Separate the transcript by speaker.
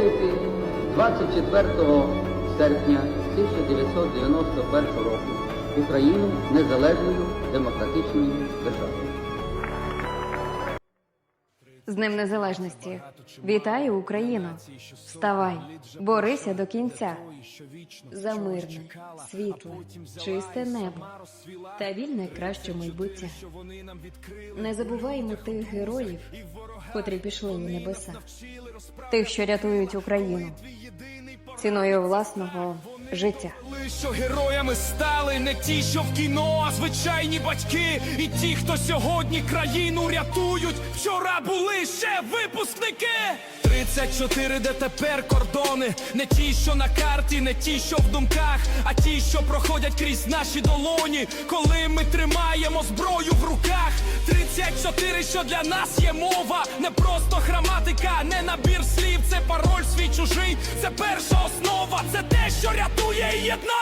Speaker 1: оголосити 24 серпня 1991 року Україну незалежною демократичною державою.
Speaker 2: З Днем Незалежності. Вітаю Україну! Вставай, борися до кінця. За мирне, світле, чисте небо та вільне краще майбуття. Не забуваємо тих героїв, котрі пішли у небеса, тих, що рятують Україну ціною власного життя.
Speaker 3: Що героями стали не ті, що в кіно, а звичайні батьки, і ті, хто сьогодні країну рятують. Вчора були ще випускники. 34, де тепер кордони, не ті, що на карті, не ті, що в думках, а ті, що проходять крізь наші долоні, коли ми тримаємо зброю в руках. 34, що для нас є мова, не просто граматика, не набір слів, це пароль свій чужий, це перша основа, це те, що рятує і єднає